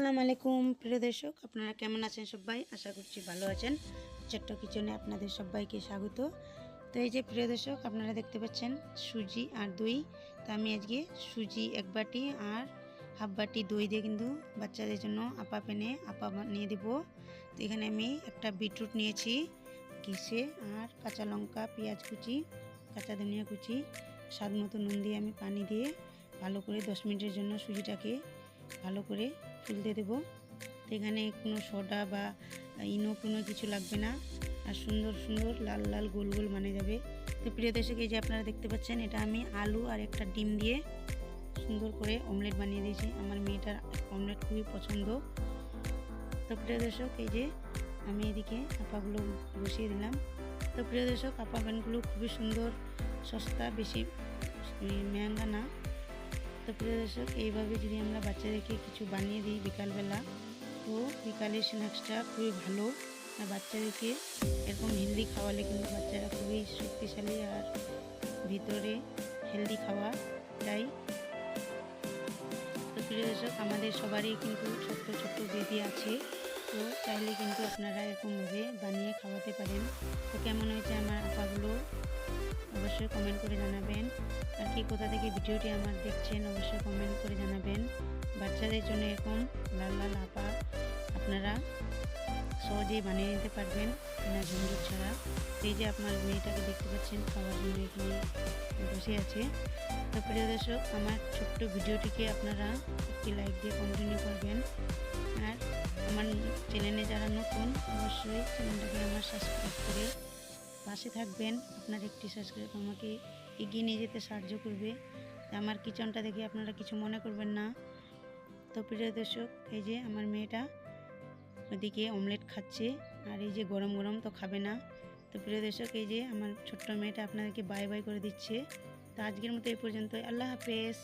আসসালামু আলাইকুম, প্রিয় দর্শক, আপনারা কেমন আছেন সবাই? আশা করছি ভালো আছেন। ছোট্ট কিচেনে আপনাদের সবাইকে স্বাগত। তো এই যে, প্রিয় দর্শক, আপনারা দেখতে পাচ্ছেন সুজি আর দই। তো আমি আজকে সুজি এক বাটি আর হাফ বাটি দই দিয়ে কিন্তু বাচ্চাদের জন্য আপা পেনে, আপা বানিয়ে দেব। তো এখানে আমি একটা বিটরুট নিয়েছি, ঘিসে আর কাঁচা লঙ্কা, পেঁয়াজ কুচি, কাঁচা ধনিয়া কুচি, স্বাদ মতো নুন দিয়ে আমি পানি দিয়ে ভালো করে দশ মিনিটের জন্য সুজিটাকে ভালো করে তুলতে দেবো। তো এখানে কোনো সোডা বা ইনো কোনো কিছু লাগবে না। আর সুন্দর সুন্দর লাল লাল গোল গোল মানে যাবে। তো প্রিয় দর্শক, এই যে আপনারা দেখতে পাচ্ছেন, এটা আমি আলু আর একটা ডিম দিয়ে সুন্দর করে অমলেট বানিয়ে দিয়েছি। আমার মেয়েটার অমলেট খুবই পছন্দ। তো প্রিয় দর্শক, এই যে আমি এদিকে আপাগুলো বসিয়ে দিলাম। তো প্রিয় দর্শক, আপা প্যানগুলো খুবই সুন্দর, সস্তা, বেশি মেহাঙ্গা না। তো প্রিয় দর্শক এইভাবে যদি আমরা বাচ্চাদেরকে কিছু বানিয়ে দিই বিকালবেলা, তো বিকালের স্ন্যাক্সটা খুবই ভালো। আর বাচ্চাদেরকে এরকম হেলদি খাওয়ালে কিন্তু বাচ্চারা খুবই শক্তিশালী আর ভিতরে হেলদি খাওয়া যায়। তো প্রিয় দর্শক, আমাদের সবারই কিন্তু ছোট্ট ছোট্ট বেবি আছে, তো চাইলে কিন্তু আপনারা এরকমভাবে বানিয়ে খাওয়াতে পারেন। তো কেমন হয়েছে আমার আপাগুলো? অবশ্যই কমেন্ট করে জানাবেন। আর কি, কোথা থেকে ভিডিওটি আমার দেখছেন অবশ্যই কমেন্ট করে জানাবেন। বাচ্চাদের জন্য এরকম লাল লাল আপা আপনারা সহজেই বানিয়ে নিতে পারবেন না ঝঞ্ঝট ছাড়া। এই যে আপনার মেয়েটাকে দেখতে পাচ্ছেন, খাওয়ার জন্য এখানে বসে আছে। তো প্রিয় দর্শক, আমার ছোট্ট ভিডিওটিকে আপনারা একটি লাইক দিয়ে কন্টিনিউ করবেন। আর আমার চ্যানেলে যারা নতুন, অবশ্যই চ্যানেলটাকে আমার সাবস্ক্রাইব করে পাশে থাকবেন, আপনার একটি সাবস্ক্রাইব আমাকে এগিয়ে নিয়ে যেতে সাহায্য করবে। আমার কিচেনটা দেখে আপনারা কিছু মনে করবেন না। তো প্রিয় দর্শক, এই যে আমার মেয়েটা ওদিকে অমলেট খাচ্ছে আর এই যে গরম গরম তো খাবে না। তো প্রিয় দর্শক, এই যে আমার ছোট্ট মেয়েটা আপনাদেরকে বাই বাই করে দিচ্ছে। তো আজকের মতো এই পর্যন্ত আল্লাহ হাফেজ।